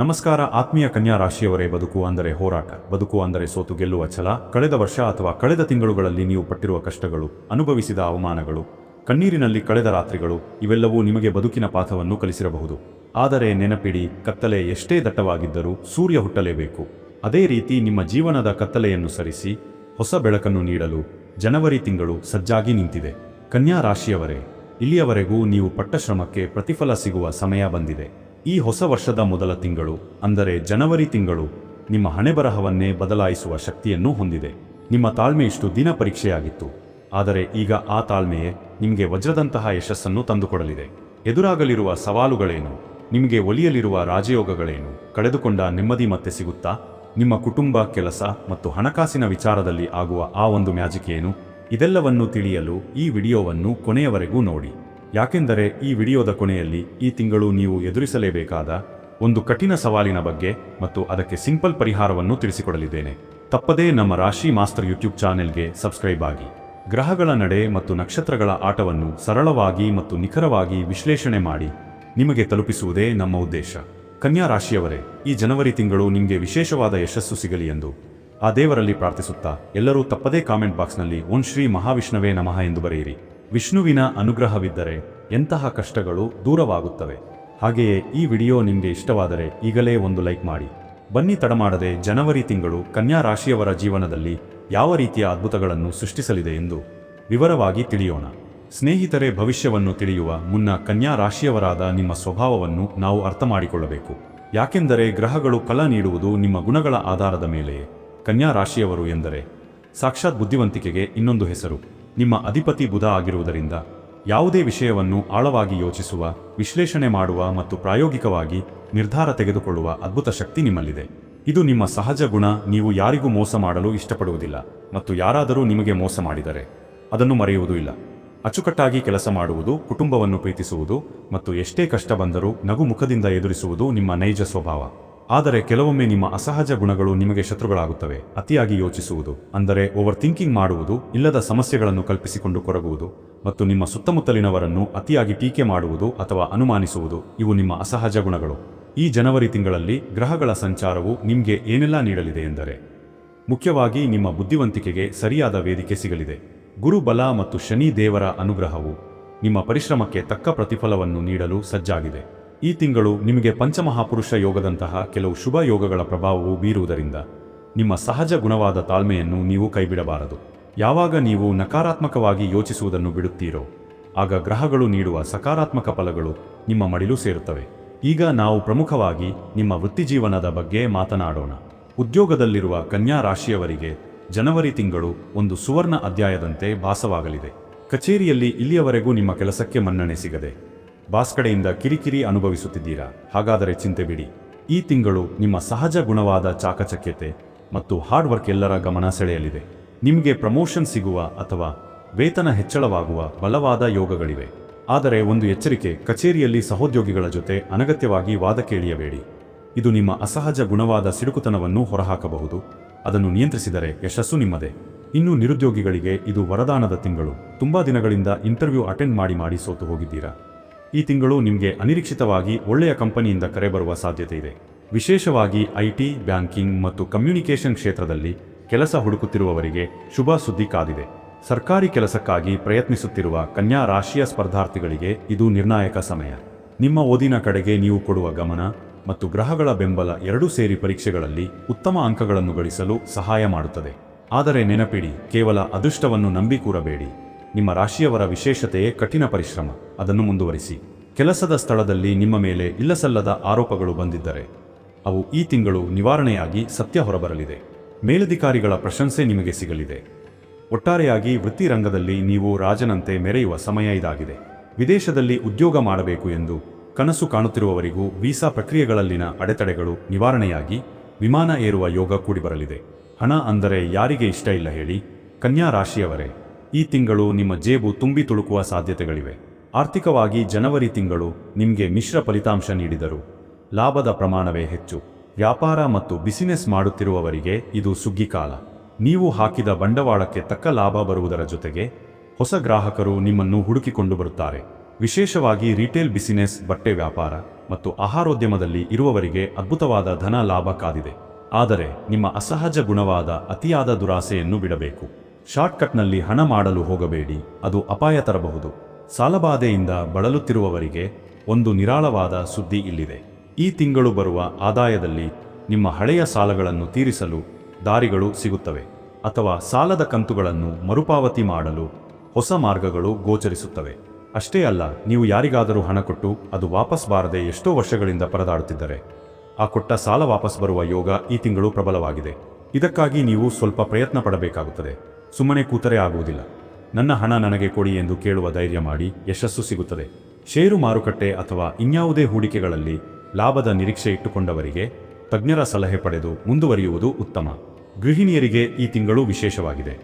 ನಮಸ್ಕಾರ, ಆತ್ಮೀಯ ಕನ್ಯಾ ರಾಶಿಯವರೇ, ಬದುಕು ಅಂದರೆ ಹೋರಾಟ. ಬದುಕು ಅಂದರೆ ಸೋತು ಗೆಲ್ಲುವ ಛಲ. ಕಳೆದ ವರ್ಷ ಅಥವಾ ಕಳೆದ ತಿಂಗಳುಗಳಲ್ಲಿ ನೀವು ಪಟ್ಟಿರುವ ಕಷ್ಟಗಳು, ಅನುಭವಿಸಿದ ಅವಮಾನಗಳು, ಕಣ್ಣೀರಿನಲ್ಲಿ ಕಳೆದ ರಾತ್ರಿಗಳು, ಇವೆಲ್ಲವೂ ನಿಮಗೆ ಬದುಕಿನ ಪಾಠವನ್ನು ಕಲಿಸಿರಬಹುದು. ಆದರೆ ನೆನಪಿಡಿ, ಕತ್ತಲೆ ಎಷ್ಟೇ ದಟ್ಟವಾಗಿದ್ದರೂ ಸೂರ್ಯ ಹುಟ್ಟಲೇಬೇಕು. ಅದೇ ರೀತಿ ನಿಮ್ಮ ಜೀವನದ ಕತ್ತಲೆಯನ್ನು ಸರಿಸಿ, ಹೊಸ ಬೆಳಕನ್ನು ನೀಡಲು ಜನವರಿ ತಿಂಗಳು ಸಜ್ಜಾಗಿ ನಿಂತಿದೆ. ಕನ್ಯಾ ರಾಶಿಯವರೇ, ಇಲ್ಲಿಯವರೆಗೂ ನೀವು ಪಟ್ಟ ಶ್ರಮಕ್ಕೆ ಪ್ರತಿಫಲ ಸಿಗುವ ಸಮಯ ಬಂದಿದೆ. ಈ ಹೊಸ ವರ್ಷದ ಮೊದಲ ತಿಂಗಳು, ಅಂದರೆ ಜನವರಿ ತಿಂಗಳು, ನಿಮ್ಮ ಹಣೆಬರಹವನ್ನೇ ಬದಲಾಯಿಸುವ ಶಕ್ತಿಯನ್ನು ಹೊಂದಿದೆ. ನಿಮ್ಮ ತಾಳ್ಮೆ ಇಷ್ಟು ದಿನ ಪರೀಕ್ಷೆಯಾಗಿತ್ತು. ಆದರೆ ಈಗ ಆ ತಾಳ್ಮೆಯೇ ನಿಮಗೆ ವಜ್ರದಂತಹ ಯಶಸ್ಸನ್ನು ತಂದುಕೊಡಲಿದೆ. ಎದುರಾಗಲಿರುವ ಸವಾಲುಗಳೇನು? ನಿಮಗೆ ಒಲಿಯಲಿರುವ ರಾಜಯೋಗಗಳೇನು? ಕಳೆದುಕೊಂಡ ನೆಮ್ಮದಿ ಮತ್ತೆ ಸಿಗುತ್ತಾ? ನಿಮ್ಮ ಕುಟುಂಬ ಕೆಲಸ ಮತ್ತು ಹಣಕಾಸಿನ ವಿಚಾರದಲ್ಲಿ ಆಗುವ ಆ ಒಂದು ಮ್ಯಾಜಿಕ್ ಏನು? ಇದೆಲ್ಲವನ್ನು ತಿಳಿಯಲು ಈ ವಿಡಿಯೋವನ್ನು ಕೊನೆಯವರೆಗೂ ನೋಡಿ. ಯಾಕೆಂದರೆ ಈ ವಿಡಿಯೋದ ಕೊನೆಯಲ್ಲಿ ಈ ತಿಂಗಳು ನೀವು ಎದುರಿಸಲೇಬೇಕಾದ ಒಂದು ಕಠಿಣ ಸವಾಲಿನ ಬಗ್ಗೆ ಮತ್ತು ಅದಕ್ಕೆ ಸಿಂಪಲ್ ಪರಿಹಾರವನ್ನು ತಿಳಿಸಿಕೊಡಲಿದ್ದೇನೆ. ತಪ್ಪದೇ ನಮ್ಮ ರಾಶಿ ಮಾಸ್ಟರ್ ಯೂಟ್ಯೂಬ್ ಚಾನೆಲ್ಗೆ ಸಬ್ಸ್ಕ್ರೈಬ್ ಆಗಿ. ಗ್ರಹಗಳ ನಡೆ ಮತ್ತು ನಕ್ಷತ್ರಗಳ ಆಟವನ್ನು ಸರಳವಾಗಿ ಮತ್ತು ನಿಖರವಾಗಿ ವಿಶ್ಲೇಷಣೆ ಮಾಡಿ ನಿಮಗೆ ತಲುಪಿಸುವುದೇ ನಮ್ಮ ಉದ್ದೇಶ. ಕನ್ಯಾ ರಾಶಿಯವರೇ, ಈ ಜನವರಿ ತಿಂಗಳು ನಿಮಗೆ ವಿಶೇಷವಾದ ಯಶಸ್ಸು ಸಿಗಲಿ ಎಂದು ಆ ದೇವರಲ್ಲಿ ಪ್ರಾರ್ಥಿಸುತ್ತಾ ಎಲ್ಲರೂ ತಪ್ಪದೇ ಕಾಮೆಂಟ್ ಬಾಕ್ಸ್ನಲ್ಲಿ ಓಂ ಶ್ರೀ ಮಹಾವಿಷ್ಣುವೇ ನಮಃ ಎಂದು ಬರೆಯಿರಿ. ವಿಷ್ಣುವಿನ ಅನುಗ್ರಹವಿದ್ದರೆ ಎಂತಹ ಕಷ್ಟಗಳು ದೂರವಾಗುತ್ತವೆ. ಹಾಗೆಯೇ ಈ ವಿಡಿಯೋ ನಿಮಗೆ ಇಷ್ಟವಾದರೆ ಈಗಲೇ ಒಂದು ಲೈಕ್ ಮಾಡಿ. ಬನ್ನಿ ತಡಮಾಡದೆ ಜನವರಿ ತಿಂಗಳು ಕನ್ಯಾ ರಾಶಿಯವರ ಜೀವನದಲ್ಲಿ ಯಾವ ರೀತಿಯ ಅದ್ಭುತಗಳನ್ನು ಸೃಷ್ಟಿಸಲಿದೆ ಎಂದು ವಿವರವಾಗಿ ತಿಳಿಯೋಣ. ಸ್ನೇಹಿತರೆ, ಭವಿಷ್ಯವನ್ನು ತಿಳಿಯುವ ಮುನ್ನ ಕನ್ಯಾ ರಾಶಿಯವರಾದ ನಿಮ್ಮ ಸ್ವಭಾವವನ್ನು ನಾವು ಅರ್ಥ ಮಾಡಿಕೊಳ್ಳಬೇಕು. ಯಾಕೆಂದರೆ ಗ್ರಹಗಳು ಫಲ ನೀಡುವುದು ನಿಮ್ಮ ಗುಣಗಳ ಆಧಾರದ ಮೇಲೆಯೇ. ಕನ್ಯಾ ರಾಶಿಯವರು ಎಂದರೆ ಸಾಕ್ಷಾತ್ ಬುದ್ಧಿವಂತಿಕೆಗೆ ಇನ್ನೊಂದು ಹೆಸರು. ನಿಮ್ಮ ಅಧಿಪತಿ ಬುಧ ಆಗಿರುವುದರಿಂದ ಯಾವುದೇ ವಿಷಯವನ್ನು ಆಳವಾಗಿ ಯೋಚಿಸುವ, ವಿಶ್ಲೇಷಣೆ ಮಾಡುವ ಮತ್ತು ಪ್ರಾಯೋಗಿಕವಾಗಿ ನಿರ್ಧಾರ ತೆಗೆದುಕೊಳ್ಳುವ ಅದ್ಭುತ ಶಕ್ತಿ ನಿಮ್ಮಲ್ಲಿದೆ. ಇದು ನಿಮ್ಮ ಸಹಜ ಗುಣ, ನೀವು ಯಾರಿಗೂ ಮೋಸ ಮಾಡಲು ಇಷ್ಟಪಡುವುದಿಲ್ಲ ಮತ್ತು ಯಾರಾದರೂ ನಿಮಗೆ ಮೋಸ ಮಾಡಿದರೆ ಅದನ್ನು ಮರೆಯುವುದೂ ಇಲ್ಲ. ಅಚ್ಚುಕಟ್ಟಾಗಿ ಕೆಲಸ ಮಾಡುವುದು, ಕುಟುಂಬವನ್ನು ಪ್ರೀತಿಸುವುದು ಮತ್ತು ಎಷ್ಟೇ ಕಷ್ಟ ಬಂದರೂ ನಗು ಮುಖದಿಂದ ಎದುರಿಸುವುದು ನಿಮ್ಮ ನೈಜ ಸ್ವಭಾವ. ಆದರೆ ಕೆಲವೊಮ್ಮೆ ನಿಮ್ಮ ಅಸಹಜ ಗುಣಗಳು ನಿಮಗೆ ಶತ್ರುಗಳಾಗುತ್ತವೆ. ಅತಿಯಾಗಿ ಯೋಚಿಸುವುದು, ಅಂದರೆ ಓವರ್ ಥಿಂಕಿಂಗ್ ಮಾಡುವುದು, ಇಲ್ಲದ ಸಮಸ್ಯೆಗಳನ್ನು ಕಲ್ಪಿಸಿಕೊಂಡು ಕೊರಗುವುದು, ಮತ್ತು ನಿಮ್ಮ ಸುತ್ತಮುತ್ತಲಿನವರನ್ನು ಅತಿಯಾಗಿ ಟೀಕೆ ಮಾಡುವುದು ಅಥವಾ ಅನುಮಾನಿಸುವುದು, ಇವು ನಿಮ್ಮ ಅಸಹಜ ಗುಣಗಳು. ಈ ಜನವರಿ ತಿಂಗಳಲ್ಲಿ ಗ್ರಹಗಳ ಸಂಚಾರವು ನಿಮಗೆ ಏನೆಲ್ಲ ನೀಡಲಿದೆ ಎಂದರೆ, ಮುಖ್ಯವಾಗಿ ನಿಮ್ಮ ಬುದ್ಧಿವಂತಿಕೆಗೆ ಸರಿಯಾದ ವೇದಿಕೆ ಸಿಗಲಿದೆ. ಗುರು ಬಲ ಮತ್ತು ಶನಿ ದೇವರ ಅನುಗ್ರಹವು ನಿಮ್ಮ ಪರಿಶ್ರಮಕ್ಕೆ ತಕ್ಕ ಪ್ರತಿಫಲವನ್ನು ನೀಡಲು ಸಜ್ಜಾಗಿದೆ. ಈ ತಿಂಗಳು ನಿಮಗೆ ಪಂಚಮಹಾಪುರುಷ ಯೋಗದಂತಹ ಕೆಲವು ಶುಭ ಯೋಗಗಳ ಪ್ರಭಾವವು ಬೀರುವುದರಿಂದ ನಿಮ್ಮ ಸಹಜ ಗುಣವಾದ ತಾಳ್ಮೆಯನ್ನು ನೀವು ಕೈಬಿಡಬಾರದು. ಯಾವಾಗ ನೀವು ನಕಾರಾತ್ಮಕವಾಗಿ ಯೋಚಿಸುವುದನ್ನು ಬಿಡುತ್ತೀರೋ, ಆಗ ಗ್ರಹಗಳು ನೀಡುವ ಸಕಾರಾತ್ಮಕ ಫಲಗಳು ನಿಮ್ಮ ಮಡಿಲು ಸೇರುತ್ತವೆ. ಈಗ ನಾವು ಪ್ರಮುಖವಾಗಿ ನಿಮ್ಮ ವೃತ್ತಿಜೀವನದ ಬಗ್ಗೆ ಮಾತನಾಡೋಣ. ಉದ್ಯೋಗದಲ್ಲಿರುವ ಕನ್ಯಾ ರಾಶಿಯವರಿಗೆ ಜನವರಿ ತಿಂಗಳು ಒಂದು ಸುವರ್ಣ ಅಧ್ಯಾಯದಂತೆ ಭಾಸವಾಗಲಿದೆ. ಕಚೇರಿಯಲ್ಲಿ ಇಲ್ಲಿಯವರೆಗೂ ನಿಮ್ಮ ಕೆಲಸಕ್ಕೆ ಮನ್ನಣೆ ಸಿಗದೆ ಬಾಸ್ ಕಡೆಯಿಂದ ಕಿರಿಕಿರಿ ಅನುಭವಿಸುತ್ತಿದ್ದೀರಾ? ಹಾಗಾದರೆ ಚಿಂತೆ ಬಿಡಿ. ಈ ತಿಂಗಳು ನಿಮ್ಮ ಸಹಜ ಗುಣವಾದ ಚಾಕಚಕ್ಯತೆ ಮತ್ತು ಹಾರ್ಡ್ ವರ್ಕ್ ಎಲ್ಲರ ಗಮನ ಸೆಳೆಯಲಿದೆ. ನಿಮಗೆ ಪ್ರಮೋಷನ್ ಸಿಗುವ ಅಥವಾ ವೇತನ ಹೆಚ್ಚಳವಾಗುವ ಬಲವಾದ ಯೋಗಗಳಿವೆ. ಆದರೆ ಒಂದು ಎಚ್ಚರಿಕೆ ಕಚೇರಿಯಲ್ಲಿ ಸಹೋದ್ಯೋಗಿಗಳ ಜೊತೆ ಅನಗತ್ಯವಾಗಿ ವಾದ ಕೇಳಿಯಬೇಡಿ. ಇದು ನಿಮ್ಮ ಅಸಹಜ ಗುಣವಾದ ಸಿಡುಕುತನವನ್ನು ಹೊರಹಾಕಬಹುದು. ಅದನ್ನು ನಿಯಂತ್ರಿಸಿದರೆ ಯಶಸ್ಸು ನಿಮ್ಮದೇ. ಇನ್ನು ನಿರುದ್ಯೋಗಿಗಳಿಗೆ ಇದು ವರದಾನದ ತಿಂಗಳು. ತುಂಬಾ ದಿನಗಳಿಂದ ಇಂಟರ್ವ್ಯೂ ಅಟೆಂಡ್ ಮಾಡಿ ಮಾಡಿ ಸೋತು ಹೋಗಿದ್ದೀರಾ? ಈ ತಿಂಗಳು ನಿಮಗೆ ಅನಿರೀಕ್ಷಿತವಾಗಿ ಒಳ್ಳೆಯ ಕಂಪನಿಯಿಂದ ಕರೆ ಬರುವ ಸಾಧ್ಯತೆ ಇದೆ ವಿಶೇಷವಾಗಿ ಐಟಿ ಬ್ಯಾಂಕಿಂಗ್ ಮತ್ತು ಕಮ್ಯುನಿಕೇಷನ್ ಕ್ಷೇತ್ರದಲ್ಲಿ ಕೆಲಸ ಹುಡುಕುತ್ತಿರುವವರಿಗೆ ಶುಭ ಸುದ್ದಿ ಕಾದಿದೆ. ಸರ್ಕಾರಿ ಕೆಲಸಕ್ಕಾಗಿ ಪ್ರಯತ್ನಿಸುತ್ತಿರುವ ಕನ್ಯಾ ರಾಶಿಯ ಸ್ಪರ್ಧಾರ್ಥಿಗಳಿಗೆ ಇದು ನಿರ್ಣಾಯಕ ಸಮಯ. ನಿಮ್ಮ ಓದಿನ ಕಡೆಗೆ ನೀವು ಕೊಡುವ ಗಮನ ಮತ್ತು ಗ್ರಹಗಳ ಬೆಂಬಲ ಎರಡೂ ಸೇರಿ ಪರೀಕ್ಷೆಗಳಲ್ಲಿ ಉತ್ತಮ ಅಂಕಗಳನ್ನು ಗಳಿಸಲು ಸಹಾಯ ಮಾಡುತ್ತದೆ. ಆದರೆ ನೆನಪಿಡಿ, ಕೇವಲ ಅದೃಷ್ಟವನ್ನು ನಂಬಿ ಕೂರಬೇಡಿ ನಿಮ್ಮ ರಾಶಿಯವರ ವಿಶೇಷತೆಯೇ ಕಠಿಣ ಪರಿಶ್ರಮ. ಅದನ್ನು ಮುಂದುವರಿಸಿ. ಕೆಲಸದ ಸ್ಥಳದಲ್ಲಿ ನಿಮ್ಮ ಮೇಲೆ ಇಲ್ಲಸಲ್ಲದ ಆರೋಪಗಳು ಬಂದಿದ್ದರೆ, ಅವು ಈ ತಿಂಗಳು ನಿವಾರಣೆಯಾಗಿ ಸತ್ಯ ಹೊರಬರಲಿದೆ. ಮೇಲಧಿಕಾರಿಗಳ ಪ್ರಶಂಸೆ ನಿಮಗೆ ಸಿಗಲಿದೆ. ಒಟ್ಟಾರೆಯಾಗಿ ವೃತ್ತಿರಂಗದಲ್ಲಿ ನೀವು ರಾಜನಂತೆ ಮೆರೆಯುವ ಸಮಯ ಇದಾಗಿದೆ. ವಿದೇಶದಲ್ಲಿ ಉದ್ಯೋಗ ಮಾಡಬೇಕು ಎಂದು ಕನಸು ಕಾಣುತ್ತಿರುವವರಿಗೂ ವೀಸಾ ಪ್ರಕ್ರಿಯೆಗಳಲ್ಲಿನ ಅಡೆತಡೆಗಳು ನಿವಾರಣೆಯಾಗಿ ವಿಮಾನ ಏರುವ ಯೋಗ ಕೂಡಿಬರಲಿದೆ. ಹಣ ಅಂದರೆ ಯಾರಿಗೆ ಇಷ್ಟ ಇಲ್ಲ ಹೇಳಿ, ಕನ್ಯಾ ರಾಶಿಯವರೇ ಈ ತಿಂಗಳು ನಿಮ್ಮ ಜೇಬು ತುಂಬಿ ತುಳುಕುವ ಸಾಧ್ಯತೆಗಳಿವೆ. ಆರ್ಥಿಕವಾಗಿ ಜನವರಿ ತಿಂಗಳು ನಿಮಗೆ ಮಿಶ್ರ ಫಲಿತಾಂಶ ನೀಡಿದರು. ಲಾಭದ ಪ್ರಮಾಣವೇ ಹೆಚ್ಚು. ವ್ಯಾಪಾರ ಮತ್ತು ಬಿಸಿನೆಸ್ ಮಾಡುತ್ತಿರುವವರಿಗೆ ಇದು ಸುಗ್ಗಿ ಕಾಲ. ನೀವು ಹಾಕಿದ ಬಂಡವಾಳಕ್ಕೆ ತಕ್ಕ ಲಾಭ ಬರುವುದರ ಜೊತೆಗೆ ಹೊಸ ಗ್ರಾಹಕರು ನಿಮ್ಮನ್ನು ಹುಡುಕಿಕೊಂಡು ಬರುತ್ತಾರೆ. ವಿಶೇಷವಾಗಿ ರಿಟೇಲ್ ಬಿಸಿನೆಸ್ ಬಟ್ಟೆ ವ್ಯಾಪಾರ ಮತ್ತು ಆಹಾರೋದ್ಯಮದಲ್ಲಿ ಇರುವವರಿಗೆ ಅದ್ಭುತವಾದ ಧನ ಲಾಭ ಕಾದಿದೆ. ಆದರೆ ನಿಮ್ಮ ಅಸಹಜ ಗುಣವಾದ ಅತಿಯಾದ ದುರಾಸೆಯನ್ನು ಬಿಡಬೇಕು. ಶಾರ್ಟ್ಕಟ್ನಲ್ಲಿ ಹಣ ಮಾಡಲು ಹೋಗಬೇಡಿ, ಅದು ಅಪಾಯ ತರಬಹುದು. ಸಾಲಬಾಧೆಯಿಂದ ಬಳಲುತ್ತಿರುವವರಿಗೆ ಒಂದು ನಿರಾಳವಾದ ಸುದ್ದಿ ಇಲ್ಲಿದೆ. ಈ ತಿಂಗಳು ಬರುವ ಆದಾಯದಲ್ಲಿ ನಿಮ್ಮ ಹಳೆಯ ಸಾಲಗಳನ್ನು ತೀರಿಸಲು ದಾರಿಗಳು ಸಿಗುತ್ತವೆ, ಅಥವಾ ಸಾಲದ ಕಂತುಗಳನ್ನು ಮರುಪಾವತಿ ಮಾಡಲು ಹೊಸ ಮಾರ್ಗಗಳು ಗೋಚರಿಸುತ್ತವೆ. ಅಷ್ಟೇ ಅಲ್ಲ, ನೀವು ಯಾರಿಗಾದರೂ ಹಣ ಕೊಟ್ಟು ಅದು ವಾಪಸ್ ಬಾರದೆ ಎಷ್ಟೋ ವರ್ಷಗಳಿಂದ ಪರದಾಡುತ್ತಿದ್ದರೆ, ಆ ಕೊಟ್ಟ ಸಾಲ ವಾಪಸ್ ಬರುವ ಯೋಗ ಈ ತಿಂಗಳು ಪ್ರಬಲವಾಗಿದೆ. ಇದಕ್ಕಾಗಿ ನೀವು ಸ್ವಲ್ಪ ಪ್ರಯತ್ನ ಪಡಬೇಕಾಗುತ್ತದೆ. ಸುಮ್ಮನೆ ಕೂತರೆ ಆಗುವುದಿಲ್ಲ. ನನ್ನ ಹಣ ನನಗೆ ಕೊಡಿ ಎಂದು ಕೇಳುವ ಧೈರ್ಯ ಮಾಡಿ ಯಶಸ್ಸು ಸಿಗುತ್ತದೆ. ಷೇರು ಮಾರುಕಟ್ಟೆ ಅಥವಾ ಇನ್ಯಾವುದೇ ಹೂಡಿಕೆಗಳಲ್ಲಿ ಲಾಭದ ನಿರೀಕ್ಷೆ ಇಟ್ಟುಕೊಂಡವರಿಗೆ ತಜ್ಞರ ಸಲಹೆ ಪಡೆದು ಮುಂದುವರಿಯುವುದು ಉತ್ತಮ. ಗೃಹಿಣಿಯರಿಗೆ ಈ ತಿಂಗಳು ವಿಶೇಷವಾಗಿದೆ.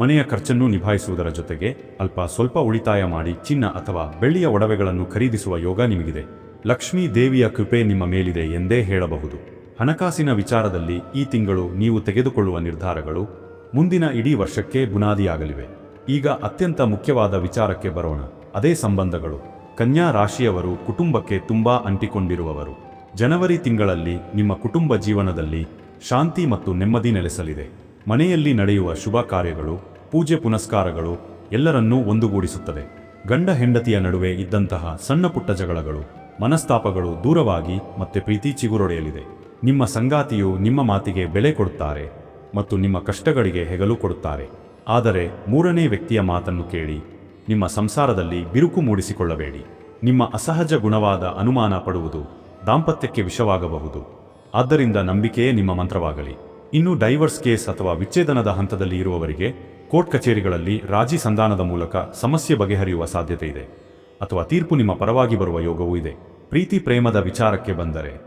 ಮನೆಯ ಖರ್ಚನ್ನು ನಿಭಾಯಿಸುವುದರ ಜೊತೆಗೆ ಅಲ್ಪ ಸ್ವಲ್ಪ ಉಳಿತಾಯ ಮಾಡಿ ಚಿನ್ನ ಅಥವಾ ಬೆಳ್ಳಿಯ ಒಡವೆಗಳನ್ನು ಖರೀದಿಸುವ ಯೋಗ ನಿಮಗಿದೆ. ಲಕ್ಷ್ಮೀ ದೇವಿಯ ಕೃಪೆ ನಿಮ್ಮ ಮೇಲಿದೆ ಎಂದೇ ಹೇಳಬಹುದು. ಹಣಕಾಸಿನ ವಿಚಾರದಲ್ಲಿ ಈ ತಿಂಗಳು ನೀವು ತೆಗೆದುಕೊಳ್ಳುವ ನಿರ್ಧಾರಗಳು ಮುಂದಿನ ಇಡೀ ವರ್ಷಕ್ಕೆ ಬುನಾದಿಯಾಗಲಿವೆ. ಈಗ ಅತ್ಯಂತ ಮುಖ್ಯವಾದ ವಿಚಾರಕ್ಕೆ ಬರೋಣ. ಅದೇ ಸಂಬಂಧಗಳು. ಕನ್ಯಾ ರಾಶಿಯವರು ಕುಟುಂಬಕ್ಕೆ ತುಂಬಾ ಅಂಟಿಕೊಂಡಿರುವವರು. ಜನವರಿ ತಿಂಗಳಲ್ಲಿ ನಿಮ್ಮ ಕುಟುಂಬ ಜೀವನದಲ್ಲಿ ಶಾಂತಿ ಮತ್ತು ನೆಮ್ಮದಿ ನೆಲೆಸಲಿದೆ. ಮನೆಯಲ್ಲಿ ನಡೆಯುವ ಶುಭ ಕಾರ್ಯಗಳು, ಪೂಜೆ ಪುನಸ್ಕಾರಗಳು ಎಲ್ಲರನ್ನೂ ಒಂದುಗೂಡಿಸುತ್ತದೆ. ಗಂಡ ಹೆಂಡತಿಯ ನಡುವೆ ಇದ್ದಂತಹ ಸಣ್ಣ ಪುಟ್ಟ ಜಗಳಗಳು, ಮನಸ್ತಾಪಗಳು ದೂರವಾಗಿ ಮತ್ತೆ ಪ್ರೀತಿ ಚಿಗುರೊಡೆಯಲಿದೆ. ನಿಮ್ಮ ಸಂಗಾತಿಯು ನಿಮ್ಮ ಮಾತಿಗೆ ಬೆಲೆ ಕೊಡುತ್ತಾರೆ. ಮತ್ತು ನಿಮ್ಮ ಕಷ್ಟಗಳಿಗೆ ಹೆಗಲು ಕೊಡುತ್ತಾರೆ. ಆದರೆ ಮೂರನೇ ವ್ಯಕ್ತಿಯ ಮಾತನ್ನು ಕೇಳಿ, ನಿಮ್ಮ ಸಂಸಾರದಲ್ಲಿ ಬಿರುಕು ಮೂಡಿಸಿಕೊಳ್ಳಬೇಡಿ. ನಿಮ್ಮ ಅಸಹಜ ಗುಣವಾದ ಅನುಮಾನ ಪಡುವುದು ದಾಂಪತ್ಯಕ್ಕೆ ವಿಷವಾಗಬಹುದು. ಆದ್ದರಿಂದ ನಂಬಿಕೆಯೇ ನಿಮ್ಮ ಮಂತ್ರವಾಗಲಿ. ಇನ್ನು ಡೈವರ್ಸ್ ಕೇಸ್ ಅಥವಾ ವಿಚ್ಛೇದನದ ಹಂತದಲ್ಲಿ ಇರುವವರಿಗೆ ಕೋರ್ಟ್ ಕಚೇರಿಗಳಲ್ಲಿ ರಾಜಿ ಸಂಧಾನದ ಮೂಲಕ ಸಮಸ್ಯೆ ಬಗೆಹರಿಯುವ ಸಾಧ್ಯತೆ ಇದೆ. ಅಥವಾ ತೀರ್ಪು ನಿಮ್ಮ ಪರವಾಗಿ ಬರುವ ಯೋಗವೂ ಇದೆ. ಪ್ರೀತಿ ಪ್ರೇಮದ ವಿಚಾರಕ್ಕೆ ಬಂದರೆ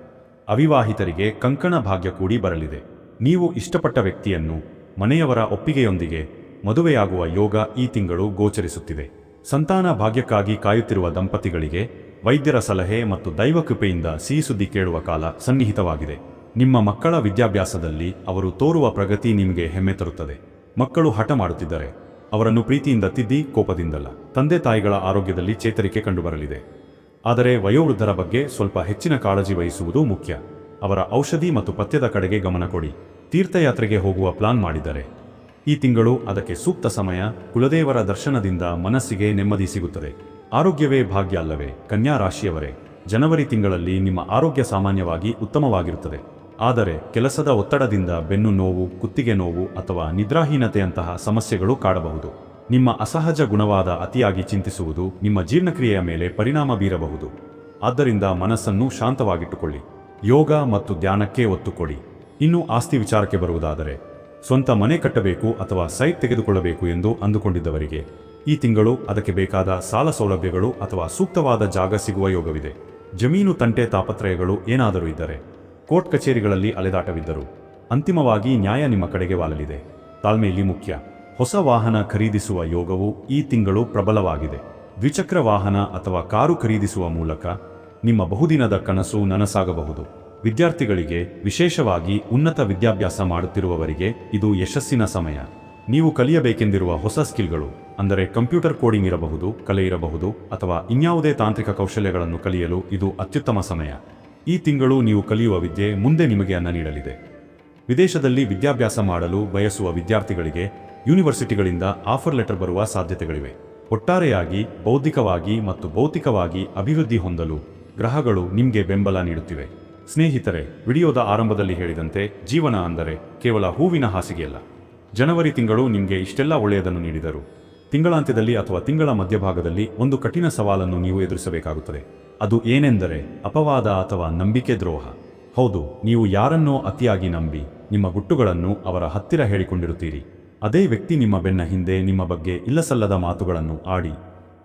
ಅವಿವಾಹಿತರಿಗೆ ಕಂಕಣ ಭಾಗ್ಯ ಕೂಡಿ ಬರಲಿದೆ. ನೀವು ಇಷ್ಟಪಟ್ಟ ವ್ಯಕ್ತಿಯನ್ನು ಮನೆಯವರ ಒಪ್ಪಿಗೆಯೊಂದಿಗೆ ಮದುವೆಯಾಗುವ ಯೋಗ ಈ ತಿಂಗಳು ಗೋಚರಿಸುತ್ತಿದೆ. ಸಂತಾನ ಭಾಗ್ಯಕ್ಕಾಗಿ ಕಾಯುತ್ತಿರುವ ದಂಪತಿಗಳಿಗೆ ವೈದ್ಯರ ಸಲಹೆ ಮತ್ತು ದೈವ ಕೃಪೆಯಿಂದ ಸಿಹಿ ಸುದ್ದಿ ಕೇಳುವ ಕಾಲ ಸನ್ನಿಹಿತವಾಗಿದೆ. ನಿಮ್ಮ ಮಕ್ಕಳ ವಿದ್ಯಾಭ್ಯಾಸದಲ್ಲಿ ಅವರು ತೋರುವ ಪ್ರಗತಿ ನಿಮಗೆ ಹೆಮ್ಮೆ ತರುತ್ತದೆ. ಮಕ್ಕಳು ಹಠ ಮಾಡುತ್ತಿದ್ದರೆ ಅವರನ್ನು ಪ್ರೀತಿಯಿಂದ ತಿದ್ದಿ ಕೋಪದಿಂದಲ್ಲ. ತಂದೆ ತಾಯಿಗಳ ಆರೋಗ್ಯದಲ್ಲಿ ಚೇತರಿಕೆ ಕಂಡುಬರಲಿದೆ. ಆದರೆ ವಯೋವೃದ್ಧರ ಬಗ್ಗೆ ಸ್ವಲ್ಪ ಹೆಚ್ಚಿನ ಕಾಳಜಿ ವಹಿಸುವುದು ಮುಖ್ಯ. ಅವರ ಔಷಧಿ ಮತ್ತು ಪಥ್ಯದ ಕಡೆಗೆ ಗಮನ ಕೊಡಿ. ತೀರ್ಥಯಾತ್ರೆಗೆ ಹೋಗುವ ಪ್ಲಾನ್ ಮಾಡಿದ್ದಾರೆ. ಈ ತಿಂಗಳು ಅದಕ್ಕೆ ಸೂಕ್ತ ಸಮಯ, ಕುಲದೇವರ ದರ್ಶನದಿಂದ ಮನಸ್ಸಿಗೆ ನೆಮ್ಮದಿ ಸಿಗುತ್ತದೆ. ಆರೋಗ್ಯವೇ ಭಾಗ್ಯ ಅಲ್ಲವೇ, ಕನ್ಯಾ ರಾಶಿಯವರೇ. ಜನವರಿ ತಿಂಗಳಲ್ಲಿ ನಿಮ್ಮ ಆರೋಗ್ಯ ಸಾಮಾನ್ಯವಾಗಿ ಉತ್ತಮವಾಗಿರುತ್ತದೆ. ಆದರೆ ಕೆಲಸದ ಒತ್ತಡದಿಂದ ಬೆನ್ನು ನೋವು, ಕುತ್ತಿಗೆ ನೋವು ಅಥವಾ ನಿದ್ರಾಹೀನತೆಯಂತಹ ಸಮಸ್ಯೆಗಳು ಕಾಡಬಹುದು. ನಿಮ್ಮ ಅಸಹಜ ಗುಣವಾದ ಅತಿಯಾಗಿ ಚಿಂತಿಸುವುದು ನಿಮ್ಮ ಜೀರ್ಣಕ್ರಿಯೆಯ ಮೇಲೆ ಪರಿಣಾಮ ಬೀರಬಹುದು. ಆದ್ದರಿಂದ ಮನಸ್ಸನ್ನು ಶಾಂತವಾಗಿಟ್ಟುಕೊಳ್ಳಿ. ಯೋಗ ಮತ್ತು ಧ್ಯಾನಕ್ಕೆ ಒತ್ತು ಕೊಡಿ ಇನ್ನು ಆಸ್ತಿ ವಿಚಾರಕ್ಕೆ ಬರುವುದಾದರೆ ಸ್ವಂತ ಮನೆ ಕಟ್ಟಬೇಕು ಅಥವಾ ಸೈಟ್ ತೆಗೆದುಕೊಳ್ಳಬೇಕು ಎಂದು ಅಂದುಕೊಂಡಿದ್ದವರಿಗೆ ಈ ತಿಂಗಳು ಅದಕ್ಕೆ ಬೇಕಾದ ಸಾಲ ಸೌಲಭ್ಯಗಳು ಅಥವಾ ಸೂಕ್ತವಾದ ಜಾಗ ಸಿಗುವ ಯೋಗವಿದೆ. ಜಮೀನು ತಂಟೆ ತಾಪತ್ರಯಗಳು ಏನಾದರೂ ಇದ್ದರೆ ಕೋರ್ಟ್ ಕಚೇರಿಗಳಲ್ಲಿ ಅಲೆದಾಟವಿದ್ದರು ಅಂತಿಮವಾಗಿ ನ್ಯಾಯ ನಿಮ್ಮ ಕಡೆಗೆ ವಾಲಲಿದೆ. ತಾಳ್ಮೆಯಲ್ಲಿ ಮುಖ್ಯ. ಹೊಸ ವಾಹನ ಖರೀದಿಸುವ ಯೋಗವು ಈ ತಿಂಗಳು ಪ್ರಬಲವಾಗಿದೆ. ದ್ವಿಚಕ್ರ ವಾಹನ ಅಥವಾ ಕಾರು ಖರೀದಿಸುವ ಮೂಲಕ ನಿಮ್ಮ ಬಹುದಿನದ ಕನಸು ನನಸಾಗಬಹುದು. ವಿದ್ಯಾರ್ಥಿಗಳಿಗೆ ವಿಶೇಷವಾಗಿ ಉನ್ನತ ವಿದ್ಯಾಭ್ಯಾಸ ಮಾಡುತ್ತಿರುವವರಿಗೆ ಇದು ಯಶಸ್ಸಿನ ಸಮಯ. ನೀವು ಕಲಿಯಬೇಕೆಂದಿರುವ ಹೊಸ ಸ್ಕಿಲ್ಗಳು, ಅಂದರೆ ಕಂಪ್ಯೂಟರ್ ಕೋಡಿಂಗ್ ಇರಬಹುದು, ಕಲೆ ಇರಬಹುದು, ಅಥವಾ ಇನ್ಯಾವುದೇ ತಾಂತ್ರಿಕ ಕೌಶಲ್ಯಗಳನ್ನು ಕಲಿಯಲು ಇದು ಅತ್ಯುತ್ತಮ ಸಮಯ. ಈ ತಿಂಗಳು ನೀವು ಕಲಿಯುವ ವಿದ್ಯೆ ಮುಂದೆ ನಿಮಗೆ ಅನ್ನ ನೀಡಲಿದೆ. ವಿದೇಶದಲ್ಲಿ ವಿದ್ಯಾಭ್ಯಾಸ ಮಾಡಲು ಬಯಸುವ ವಿದ್ಯಾರ್ಥಿಗಳಿಗೆ ಯೂನಿವರ್ಸಿಟಿಗಳಿಂದ ಆಫರ್ ಲೆಟರ್ ಬರುವ ಸಾಧ್ಯತೆಗಳಿವೆ. ಒಟ್ಟಾರೆಯಾಗಿ ಬೌದ್ಧಿಕವಾಗಿ ಮತ್ತು ಭೌತಿಕವಾಗಿ ಅಭಿವೃದ್ಧಿ ಹೊಂದಲು ಗ್ರಹಗಳು ನಿಮಗೆ ಬೆಂಬಲ ನೀಡುತ್ತಿವೆ. ಸ್ನೇಹಿತರೆ, ವಿಡಿಯೋದ ಆರಂಭದಲ್ಲಿ ಹೇಳಿದಂತೆ ಜೀವನ ಅಂದರೆ ಕೇವಲ ಹೂವಿನ ಹಾಸಿಗೆಯಲ್ಲ. ಜನವರಿ ತಿಂಗಳು ನಿಮಗೆ ಇಷ್ಟೆಲ್ಲ ಒಳ್ಳೆಯದನ್ನು ನೀಡಿದರು. ತಿಂಗಳಾಂತ್ಯದಲ್ಲಿ ಅಥವಾ ತಿಂಗಳ ಮಧ್ಯಭಾಗದಲ್ಲಿ ಒಂದು ಕಠಿಣ ಸವಾಲನ್ನು ನೀವು ಎದುರಿಸಬೇಕಾಗುತ್ತದೆ. ಅದು ಏನೆಂದರೆ ಅಪವಾದ ಅಥವಾ ನಂಬಿಕೆ ದ್ರೋಹ. ಹೌದು, ನೀವು ಯಾರನ್ನೋ ಅತಿಯಾಗಿ ನಂಬಿ ನಿಮ್ಮ ಗುಟ್ಟುಗಳನ್ನು ಅವರ ಹತ್ತಿರ ಹೇಳಿಕೊಂಡಿರುತ್ತೀರಿ. ಅದೇ ವ್ಯಕ್ತಿ ನಿಮ್ಮ ಬೆನ್ನ ಹಿಂದೆ ನಿಮ್ಮ ಬಗ್ಗೆ ಇಲ್ಲಸಲ್ಲದ ಮಾತುಗಳನ್ನು ಆಡಿ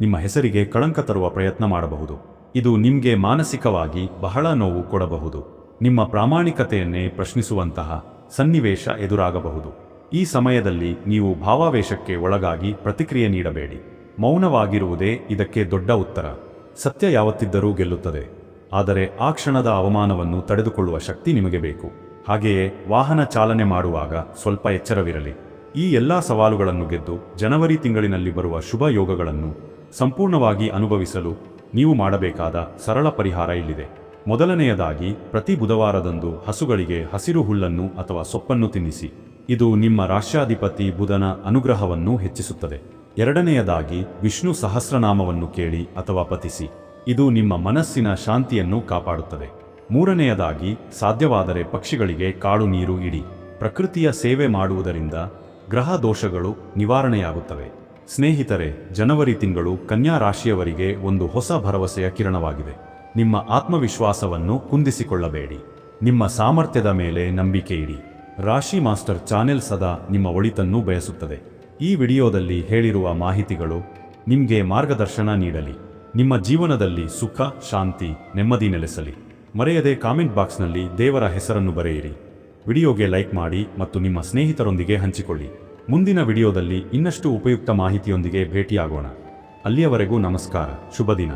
ನಿಮ್ಮ ಹೆಸರಿಗೆ ಕಳಂಕ ತರುವ ಪ್ರಯತ್ನ ಮಾಡಬಹುದು. ಇದು ನಿಮಗೆ ಮಾನಸಿಕವಾಗಿ ಬಹಳ ನೋವು ಕೊಡಬಹುದು. ನಿಮ್ಮ ಪ್ರಾಮಾಣಿಕತೆಯನ್ನೇ ಪ್ರಶ್ನಿಸುವಂತಹ ಸನ್ನಿವೇಶ ಎದುರಾಗಬಹುದು. ಈ ಸಮಯದಲ್ಲಿ ನೀವು ಭಾವಾವೇಶಕ್ಕೆ ಒಳಗಾಗಿ ಪ್ರತಿಕ್ರಿಯೆ ನೀಡಬೇಡಿ. ಮೌನವಾಗಿರುವುದೇ ಇದಕ್ಕೆ ದೊಡ್ಡ ಉತ್ತರ. ಸತ್ಯ ಯಾವತ್ತಿದ್ದರೂ ಗೆಲ್ಲುತ್ತದೆ. ಆದರೆ ಆ ಕ್ಷಣದ ಅವಮಾನವನ್ನು ತಡೆದುಕೊಳ್ಳುವ ಶಕ್ತಿ ನಿಮಗೆ ಬೇಕು. ಹಾಗೆಯೇ ವಾಹನ ಚಾಲನೆ ಮಾಡುವಾಗ ಸ್ವಲ್ಪ ಎಚ್ಚರವಿರಲಿ. ಈ ಎಲ್ಲಾ ಸವಾಲುಗಳನ್ನು ಗೆದ್ದು ಜನವರಿ ತಿಂಗಳಿನಲ್ಲಿ ಬರುವ ಶುಭ ಯೋಗಗಳನ್ನು ಸಂಪೂರ್ಣವಾಗಿ ಅನುಭವಿಸಲು ನೀವು ಮಾಡಬೇಕಾದ ಸರಳ ಪರಿಹಾರ ಇಲ್ಲಿದೆ. ಮೊದಲನೆಯದಾಗಿ, ಪ್ರತಿ ಬುಧವಾರದಂದು ಹಸುಗಳಿಗೆ ಹಸಿರು ಹುಲ್ಲನ್ನು ಅಥವಾ ಸೊಪ್ಪನ್ನು ತಿನ್ನಿಸಿ. ಇದು ನಿಮ್ಮ ರಾಷ್ಟ್ರಾಧಿಪತಿ ಬುಧನ ಅನುಗ್ರಹವನ್ನು ಹೆಚ್ಚಿಸುತ್ತದೆ. ಎರಡನೆಯದಾಗಿ, ವಿಷ್ಣು ಸಹಸ್ರನಾಮವನ್ನು ಕೇಳಿ ಅಥವಾ ಪತಿಸಿ. ಇದು ನಿಮ್ಮ ಮನಸ್ಸಿನ ಶಾಂತಿಯನ್ನು ಕಾಪಾಡುತ್ತದೆ. ಮೂರನೆಯದಾಗಿ, ಸಾಧ್ಯವಾದರೆ ಪಕ್ಷಿಗಳಿಗೆ ಕಾಳು ನೀರು ಇಡಿ. ಪ್ರಕೃತಿಯ ಸೇವೆ ಮಾಡುವುದರಿಂದ ಗ್ರಹ ದೋಷಗಳು ನಿವಾರಣೆಯಾಗುತ್ತವೆ. ಸ್ನೇಹಿತರೆ, ಜನವರಿ ತಿಂಗಳು ಕನ್ಯಾ ರಾಶಿಯವರಿಗೆ ಒಂದು ಹೊಸ ಭರವಸೆಯ ಕಿರಣವಾಗಿದೆ. ನಿಮ್ಮ ಆತ್ಮವಿಶ್ವಾಸವನ್ನು ಕುಂದಿಸಿಕೊಳ್ಳಬೇಡಿ. ನಿಮ್ಮ ಸಾಮರ್ಥ್ಯದ ಮೇಲೆ ನಂಬಿಕೆ ಇಡಿ. ರಾಶಿ ಮಾಸ್ಟರ್ ಚಾನೆಲ್ ಸದಾ ನಿಮ್ಮ ಒಳಿತನ್ನು ಬಯಸುತ್ತದೆ. ಈ ವಿಡಿಯೋದಲ್ಲಿ ಹೇಳಿರುವ ಮಾಹಿತಿಗಳು ನಿಮಗೆ ಮಾರ್ಗದರ್ಶನ ನೀಡಲಿ. ನಿಮ್ಮ ಜೀವನದಲ್ಲಿ ಸುಖ, ಶಾಂತಿ, ನೆಮ್ಮದಿ ನೆಲೆಸಲಿ. ಮರೆಯದೆ ಕಾಮೆಂಟ್ ಬಾಕ್ಸ್ನಲ್ಲಿ ದೇವರ ಹೆಸರನ್ನು ಬರೆಯಿರಿ. ವಿಡಿಯೋಗೆ ಲೈಕ್ ಮಾಡಿ ಮತ್ತು ನಿಮ್ಮ ಸ್ನೇಹಿತರೊಂದಿಗೆ ಹಂಚಿಕೊಳ್ಳಿ. ಮುಂದಿನ ವಿಡಿಯೋದಲ್ಲಿ ಇನ್ನಷ್ಟು ಉಪಯುಕ್ತ ಮಾಹಿತಿಯೊಂದಿಗೆ ಭೇಟಿಯಾಗೋಣ. ಅಲ್ಲಿಯವರೆಗೂ ನಮಸ್ಕಾರ. ಶುಭ ದಿನ.